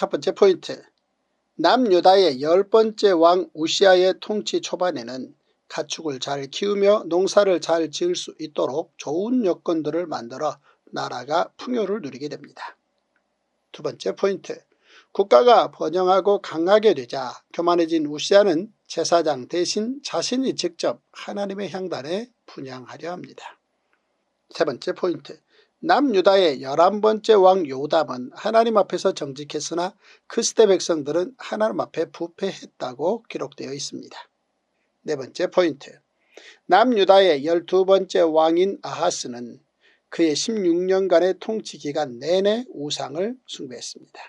첫 번째 포인트 남유다의 열 번째 왕 우시아의 통치 초반에는 가축을 잘 키우며 농사를 잘 지을 수 있도록 좋은 여건들을 만들어 나라가 풍요를 누리게 됩니다. 두 번째 포인트 국가가 번영하고 강하게 되자 교만해진 우시아는 제사장 대신 자신이 직접 하나님의 향단에 분양하려 합니다. 세 번째 포인트 남유다의 열한 번째 왕 요담은 하나님 앞에서 정직했으나 그 시대 백성들은 하나님 앞에 부패했다고 기록되어 있습니다. 네 번째 포인트 남유다의 열두 번째 왕인 아하스는 그의 16년간의 통치 기간 내내 우상을 숭배했습니다.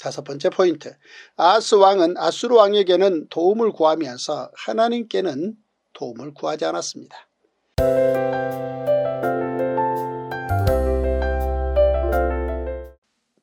다섯 번째 포인트 아하스 왕은 아수르 왕에게는 도움을 구하면서 하나님께는 도움을 구하지 않았습니다.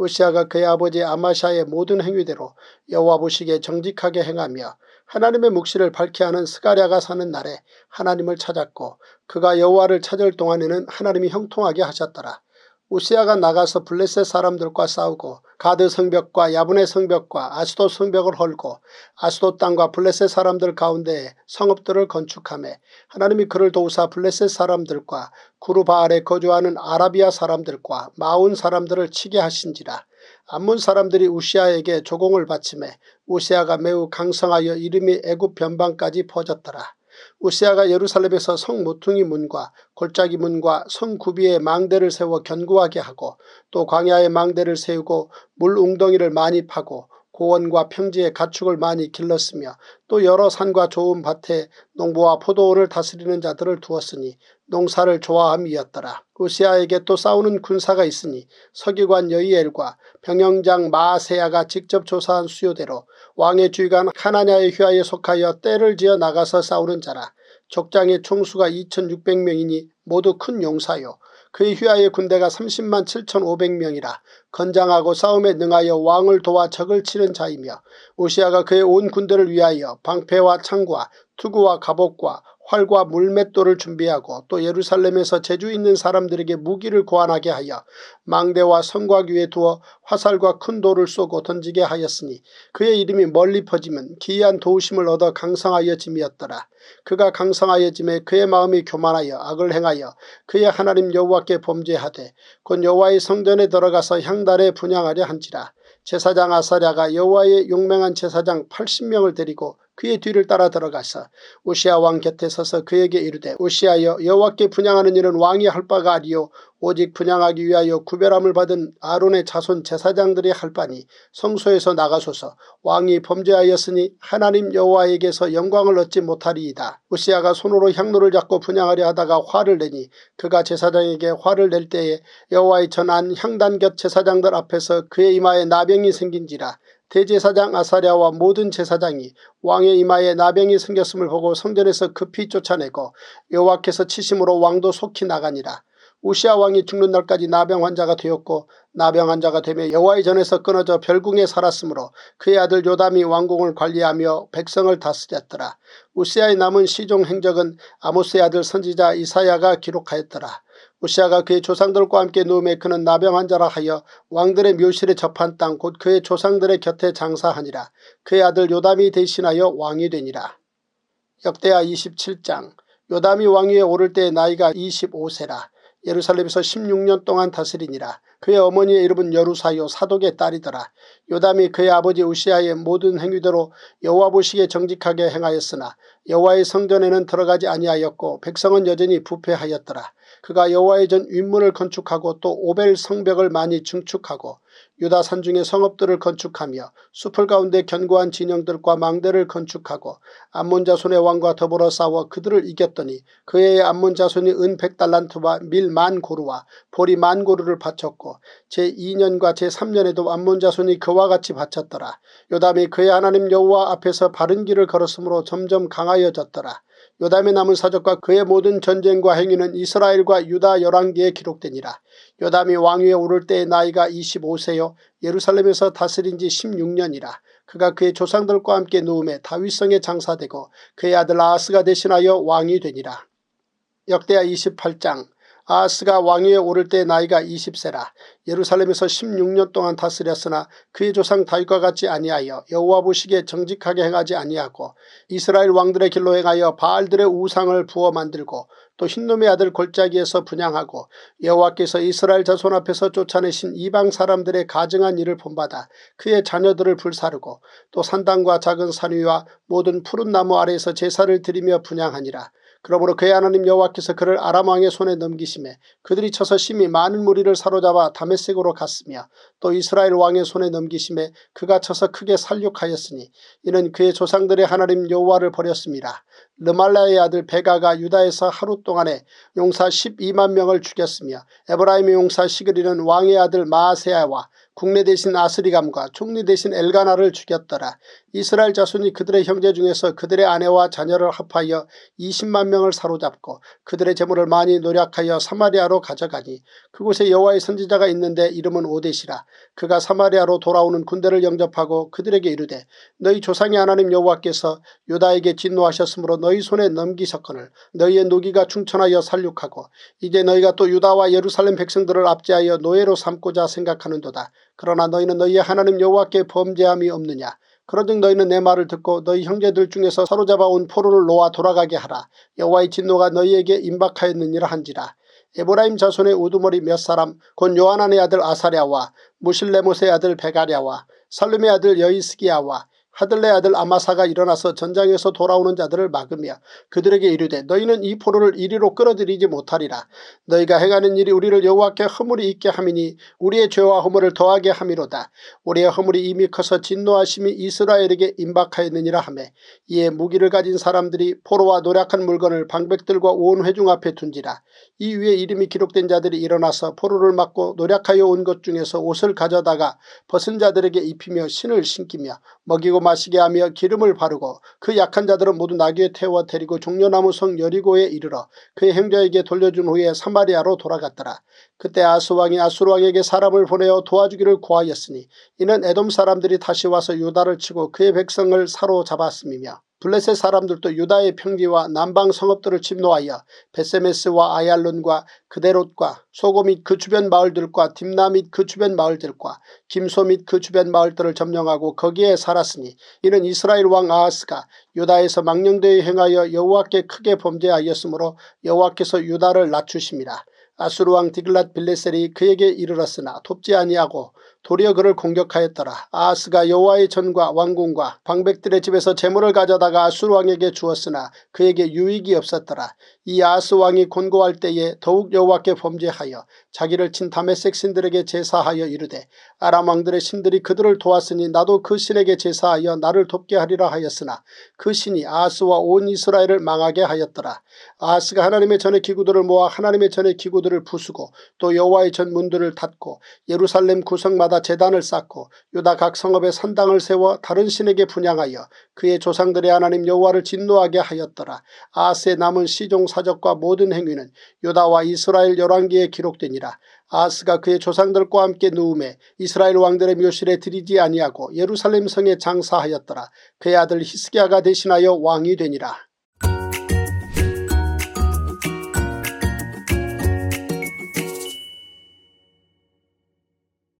우시아가 그의 아버지 아마샤의 모든 행위대로 여호와 보시기에 정직하게 행하며 하나님의 묵시를 밝게 하는 스가랴가 사는 날에 하나님을 찾았고 그가 여호와를 찾을 동안에는 하나님이 형통하게 하셨더라. 우시아가 나가서 블레셋 사람들과 싸우고 가드 성벽과 야분의 성벽과 아스도 성벽을 헐고 아스도 땅과 블레셋 사람들 가운데 성읍들을 건축하며 하나님이 그를 도우사 블레셋 사람들과 구르바알에 거주하는 아라비아 사람들과 마운 사람들을 치게 하신지라 암몬 사람들이 우시아에게 조공을 바치매 우시아가 매우 강성하여 이름이 애굽 변방까지 퍼졌더라. 우시아가 예루살렘에서 성 모퉁이 문과 골짜기 문과 성 구비에 망대를 세워 견고하게 하고 또 광야에 망대를 세우고 물 웅덩이를 많이 파고 고원과 평지에 가축을 많이 길렀으며 또 여러 산과 좋은 밭에 농부와 포도원을 다스리는 자들을 두었으니 농사를 좋아함이었더라. 우시아에게 또 싸우는 군사가 있으니 서기관 여이엘과 병영장 마세야가 직접 조사한 수요대로 왕의 주의관 하나냐의 휘하에 속하여 때를 지어 나가서 싸우는 자라. 족장의 총수가 2600명이니 모두 큰 용사요. 그의 휘하의 군대가 30만 7,500명이라 건장하고 싸움에 능하여 왕을 도와 적을 치는 자이며 오시아가 그의 온 군대를 위하여 방패와 창과 투구와 갑옷과 활과 물맷돌을 준비하고 또 예루살렘에서 재주 있는 사람들에게 무기를 고안하게 하여 망대와 성곽 위에 두어 화살과 큰 돌을 쏘고 던지게 하였으니 그의 이름이 멀리 퍼지면 기이한 도우심을 얻어 강성하여 짐이었더라. 그가 강성하여 짐에 그의 마음이 교만하여 악을 행하여 그의 하나님 여호와께 범죄하되 곧 여호와의 성전에 들어가서 향단에 분양하려 한지라. 제사장 아사랴가 여호와의 용맹한 제사장 80명을 데리고 그의 뒤를 따라 들어가서 우시아 왕 곁에 서서 그에게 이르되 우시아여 여호와께 분양하는 일은 왕이 할 바가 아니요 오직 분양하기 위하여 구별함을 받은 아론의 자손 제사장들이 할 바니 성소에서 나가소서 왕이 범죄하였으니 하나님 여호와에게서 영광을 얻지 못하리이다. 우시아가 손으로 향로를 잡고 분양하려 하다가 화를 내니 그가 제사장에게 화를 낼 때에 여호와의 전한 향단 곁 제사장들 앞에서 그의 이마에 나병이 생긴지라 대제사장 아사랴와 모든 제사장이 왕의 이마에 나병이 생겼음을 보고 성전에서 급히 쫓아내고 여호와께서 치심으로 왕도 속히 나가니라. 우시아 왕이 죽는 날까지 나병 환자가 되었고 나병 환자가 되며 여호와의 전에서 끊어져 별궁에 살았으므로 그의 아들 요담이 왕궁을 관리하며 백성을 다스렸더라. 우시아의 남은 시종 행적은 아모스의 아들 선지자 이사야가 기록하였더라. 우시아가 그의 조상들과 함께 누움에 그는 나병 환자라 하여 왕들의 묘실에 접한 땅 곧 그의 조상들의 곁에 장사하니라. 그의 아들 요담이 대신하여 왕이 되니라. 역대하 27장 요담이 왕위에 오를 때 나이가 25세라. 예루살렘에서 16년 동안 다스리니라. 그의 어머니의 이름은 여루사요 사독의 딸이더라. 요담이 그의 아버지 우시아의 모든 행위대로 여호와 보시기에 정직하게 행하였으나 여호와의 성전에는 들어가지 아니하였고 백성은 여전히 부패하였더라. 그가 여호와의 전 윗문을 건축하고 또 오벨 성벽을 많이 증축하고 유다 산중에 성읍들을 건축하며 숲을 가운데 견고한 진영들과 망대를 건축하고 암몬 자손의 왕과 더불어 싸워 그들을 이겼더니 그의 암몬 자손이 은 백 달란트와 밀 만 고루와 보리 만 고루를 바쳤고 제2년과 제3년에도 암몬 자손이 그와 같이 바쳤더라. 요담이 그의 하나님 여호와 앞에서 바른 길을 걸었으므로 점점 강하여졌더라. 요담의 남은 사적과 그의 모든 전쟁과 행위는 이스라엘과 유다 열왕기에 기록되니라. 요담이 왕위에 오를 때의 나이가 25세요 예루살렘에서 다스린 지 16년이라. 그가 그의 조상들과 함께 누움에 다윗성에 장사되고 그의 아들 아하스가 대신하여 왕이 되니라. 역대하 28장 아하스가 왕위에 오를 때 나이가 20세라 예루살렘에서 16년 동안 다스렸으나 그의 조상 다윗과 같이 아니하여 여호와 보시기에 정직하게 행하지 아니하고 이스라엘 왕들의 길로 행하여 바알들의 우상을 부어 만들고 또 흰놈의 아들 골짜기에서 분양하고 여호와께서 이스라엘 자손 앞에서 쫓아내신 이방 사람들의 가증한 일을 본받아 그의 자녀들을 불사르고 또 산당과 작은 산 위와 모든 푸른 나무 아래에서 제사를 드리며 분양하니라. 그러므로 그의 하나님 여호와께서 그를 아람 왕의 손에 넘기심에 그들이 쳐서 심히 많은 무리를 사로잡아 다메섹으로 갔으며 또 이스라엘 왕의 손에 넘기심에 그가 쳐서 크게 살육하였으니 이는 그의 조상들의 하나님 여호와를 버렸습니다. 르말라의 아들 베가가 유다에서 하루 동안에 용사 12만 명을 죽였으며 에브라임의 용사 시그리는 왕의 아들 마아세야와 국내 대신 아스리감과 총리 대신 엘가나를 죽였더라. 이스라엘 자손이 그들의 형제 중에서 그들의 아내와 자녀를 합하여 20만 명을 사로잡고 그들의 재물을 많이 노력하여 사마리아로 가져가니 그곳에 여호와의 선지자가 있는데 이름은 오데시라. 그가 사마리아로 돌아오는 군대를 영접하고 그들에게 이르되 너희 조상의 하나님 여호와께서 유다에게 진노하셨으므로 너희 손에 넘기셨거늘 너희의 노기가 충천하여 살육하고 이제 너희가 또 유다와 예루살렘 백성들을 압제하여 노예로 삼고자 생각하는도다. 그러나 너희는 너희의 하나님 여호와께 범죄함이 없느냐. 그러즉 너희는 내 말을 듣고 너희 형제들 중에서 사로잡아온 포로를 놓아 돌아가게 하라. 여호와의 진노가 너희에게 임박하였느니라 한지라. 에브라임 자손의 우두머리 몇 사람 곧 요하난의 아들 아사랴와 무실레못의 아들 베가랴와 살룸의 아들 여이스기야와 하들레 아들 아마사가 일어나서 전장에서 돌아오는 자들을 막으며 그들에게 이르되 너희는 이 포로를 이리로 끌어들이지 못하리라. 너희가 행하는 일이 우리를 여호와께 허물이 있게 함이니 우리의 죄와 허물을 더하게 함이로다. 우리의 허물이 이미 커서 진노하심이 이스라엘에게 임박하였느니라 하매 이에 무기를 가진 사람들이 포로와 노력한 물건을 방백들과 온 회중 앞에 둔지라. 이 위에 이름이 기록된 자들이 일어나서 포로를 막고 노력하여 온 것 중에서 옷을 가져다가 벗은 자들에게 입히며 신을 신기며 먹이고 마시게 하며 기름을 바르고 그 약한 자들은 모두 나귀에 태워 데리고 종려나무 성 여리고에 이르러 그의 형제에게 돌려준 후에 사마리아로 돌아갔더라. 그때 아스왕이 아수르왕에게 사람을 보내어 도와주기를 구하였으니 이는 에돔 사람들이 다시 와서 유다를 치고 그의 백성을 사로잡았음이며 블레셋 사람들도 유다의 평지와 남방 성읍들을 침노하여 베세메스와 아얄론과 그데롯과 소고 및 그 주변 마을들과 딥나 및 그 주변 마을들과 김소 및 그 주변 마을들을 점령하고 거기에 살았으니 이는 이스라엘 왕 아하스가 유다에서 망령되이 행하여 여호와께 크게 범죄하였으므로 여호와께서 유다를 낮추심이라. 아수르 왕 디글랏 빌레셀이 그에게 이르렀으나 돕지 아니하고 도리어 그를 공격하였더라. 아하스가 여호와의 전과 왕궁과 방백들의 집에서 재물을 가져다가 아수르 왕에게 주었으나 그에게 유익이 없었더라. 이 아하스 왕이 곤고할 때에 더욱 여호와께 범죄하여 자기를 친 다메섹 신들에게 제사하여 이르되 아람 왕들의 신들이 그들을 도왔으니 나도 그 신에게 제사하여 나를 돕게 하리라 하였으나 그 신이 아하스와 온 이스라엘을 망하게 하였더라. 아하스가 하나님의 전의 기구들을 모아 하나님의 전의 기구들을 부수고 또 여호와의 전 문들을 닫고 예루살렘 구성마다 재단을 쌓고 유다 각 성읍에 산당을 세워 다른 신에게 분양하여 그의 조상들의 하나님 여호와를 진노하게 하였더라. 아하스의 남은 시종 사적과 모든 행위는 유다와 이스라엘 열왕기에 기록되니라. 아하스가 그의 조상들과 함께 누움에 이스라엘 왕들의 묘실에 들이지 아니하고 예루살렘 성에 장사하였더라. 그의 아들 히스기야가 대신하여 왕이 되니라.